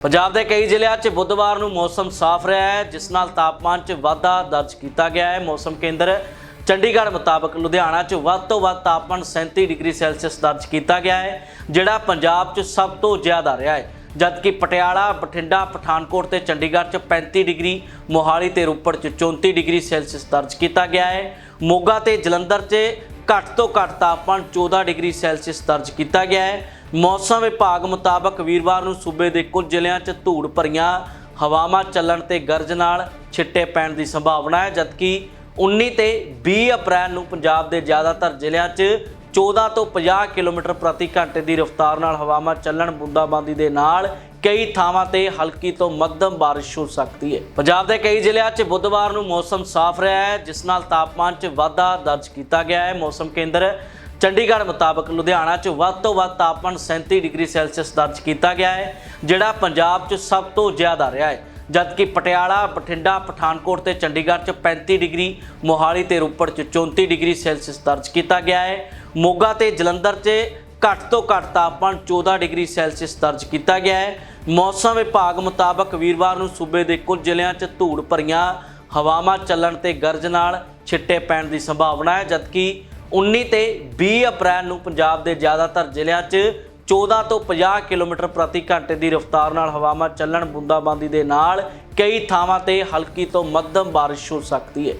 ਪੰਜਾਬ ਦੇ ਕਈ ਜ਼ਿਲ੍ਹਿਆਂ 'ਚ ਬੁੱਧਵਾਰ ਨੂੰ ਮੌਸਮ ਸਾਫ਼ ਰਿਹਾ ਹੈ, ਜਿਸ ਨਾਲ ਤਾਪਮਾਨ 'ਚ ਵਾਧਾ ਦਰਜ ਕੀਤਾ ਗਿਆ ਹੈ। ਮੌਸਮ ਕੇਂਦਰ ਚੰਡੀਗੜ੍ਹ ਮੁਤਾਬਕ ਲੁਧਿਆਣਾ 'ਚ ਵੱਧ ਤੋਂ ਵੱਧ ਤਾਪਮਾਨ 37 ਡਿਗਰੀ ਸੈਲਸੀਅਸ ਦਰਜ ਕੀਤਾ ਗਿਆ ਹੈ, ਜਿਹੜਾ ਪੰਜਾਬ 'ਚ ਸਭ ਤੋਂ ਜ਼ਿਆਦਾ ਰਿਹਾ ਹੈ। ਜਦਕਿ ਪਟਿਆਲਾ, ਬਠਿੰਡਾ, ਪਠਾਨਕੋਟ ਤੇ ਚੰਡੀਗੜ੍ਹ 'ਚ 35 ਡਿਗਰੀ, ਮੋਹਾਲੀ ਤੇ ਰੋਪੜ 'ਚ 34 ਡਿਗਰੀ ਸੈਲਸੀਅਸ ਦਰਜ ਕੀਤਾ ਗਿਆ ਹੈ। ਮੋਗਾ ਤੇ ਜਲੰਧਰ 'ਚ ਘੱਟ ਤੋਂ ਘੱਟ ਤਾਪਮਾਨ 14 ਡਿਗਰੀ ਸੈਲਸੀਅਸ ਦਰਜ ਕੀਤਾ ਗਿਆ ਹੈ। ਮੌਸਮ ਵਿਭਾਗ ਮੁਤਾਬਕ ਵੀਰਵਾਰ ਨੂੰ ਸੂਬੇ ਦੇ ਕੁਝ ਜ਼ਿਲ੍ਹਿਆਂ 'ਚ ਧੂੜ ਭਰੀਆਂ ਹਵਾਵਾਂ ਚੱਲਣ ਤੇ ਗਰਜ ਨਾਲ ਛਿੱਟੇ ਪੈਣ ਦੀ ਸੰਭਾਵਨਾ ਹੈ, ਜਦਕਿ 19 ਤੇ 20 ਅਪ੍ਰੈਲ ਨੂੰ ਪੰਜਾਬ ਦੇ ਜ਼ਿਆਦਾਤਰ ਜ਼ਿਲ੍ਹਿਆਂ 'ਚ 14 ਤੋਂ 50 ਕਿਲੋਮੀਟਰ ਪ੍ਰਤੀ ਘੰਟੇ ਦੀ ਰਫ਼ਤਾਰ ਨਾਲ ਹਵਾਵਾਂ ਚੱਲਣ ਬੂੰਦਾਬਾਂਦੀ ਦੇ ਨਾਲ ਕਈ ਥਾਵਾਂ ਤੇ ਹਲਕੀ ਤੋਂ ਮੱਧਮ ਬਾਰਿਸ਼ ਹੋ ਸਕਦੀ ਹੈ। ਪੰਜਾਬ ਦੇ ਕਈ ਜ਼ਿਲ੍ਹਿਆਂ 'ਚ ਬੁੱਧਵਾਰ ਨੂੰ ਮੌਸਮ ਸਾਫ਼ ਰਿਹਾ ਹੈ, ਜਿਸ ਨਾਲ ਤਾਪਮਾਨ 'ਚ ਵਾਧਾ ਦਰਜ ਕੀਤਾ ਗਿਆ ਹੈ। ਮੌਸਮ ਕੇਂਦਰ ਚੰਡੀਗੜ੍ਹ ਮੁਤਾਬਕ ਲੁਧਿਆਣਾ 'ਚ ਵੱਧ ਤੋਂ ਵੱਧ ਤਾਪਮਾਨ 37 ਡਿਗਰੀ ਸੈਲਸੀਅਸ ਦਰਜ ਕੀਤਾ ਗਿਆ ਹੈ, ਜਿਹੜਾ ਪੰਜਾਬ 'ਚ ਸਭ ਤੋਂ ਜ਼ਿਆਦਾ ਰਿਹਾ ਹੈ। ਜਦਕਿ ਪਟਿਆਲਾ, ਬਠਿੰਡਾ, ਪਠਾਨਕੋਟ ਤੇ ਚੰਡੀਗੜ੍ਹ 'ਚ 35 ਡਿਗਰੀ, ਮੋਹਾਲੀ ਤੇ ਰੋਪੜ 'ਚ 34 ਡਿਗਰੀ ਸੈਲਸੀਅਸ ਦਰਜ ਕੀਤਾ ਗਿਆ ਹੈ। ਮੋਗਾ ਤੇ ਜਲੰਧਰ 'ਚ ਘੱਟ ਤੋਂ ਘੱਟ ਤਾਪਮਾਨ 14 ਡਿਗਰੀ ਸੈਲਸੀਅਸ ਦਰਜ ਕੀਤਾ ਗਿਆ ਹੈ। ਮੌਸਮ ਵਿਭਾਗ ਮੁਤਾਬਕ ਵੀਰਵਾਰ ਨੂੰ ਸੂਬੇ ਦੇ ਕੁਝ ਜ਼ਿਲ੍ਹਿਆਂ 'ਚ ਧੂੜ ਭਰੀਆਂ ਹਵਾਵਾਂ ਚੱਲਣ ਤੇ ਗਰਜ ਨਾਲ ਛਿੱਟੇ ਪੈਣ ਦੀ ਸੰਭਾਵਨਾ ਹੈ, ਜਦਕਿ 19 ਤੇ 20 ਅਪ੍ਰੈਲ ਨੂੰ ਪੰਜਾਬ ਦੇ ਜ਼ਿਆਦਾਤਰ ਜ਼ਿਲ੍ਹਿਆਂ 'ਚ 14 ਤੋਂ 50 ਕਿਲੋਮੀਟਰ ਪ੍ਰਤੀ ਘੰਟੇ ਦੀ ਰਫ਼ਤਾਰ ਨਾਲ ਹਵਾਵਾਂ ਚੱਲਣ, ਬੂੰਦਾਬਾਂਦੀ ਦੇ ਨਾਲ ਕਈ ਥਾਵਾਂ ਤੇ ਹਲਕੀ ਤੋਂ ਮੱਧਮ ਬਾਰਿਸ਼ ਹੋ ਸਕਦੀ ਹੈ।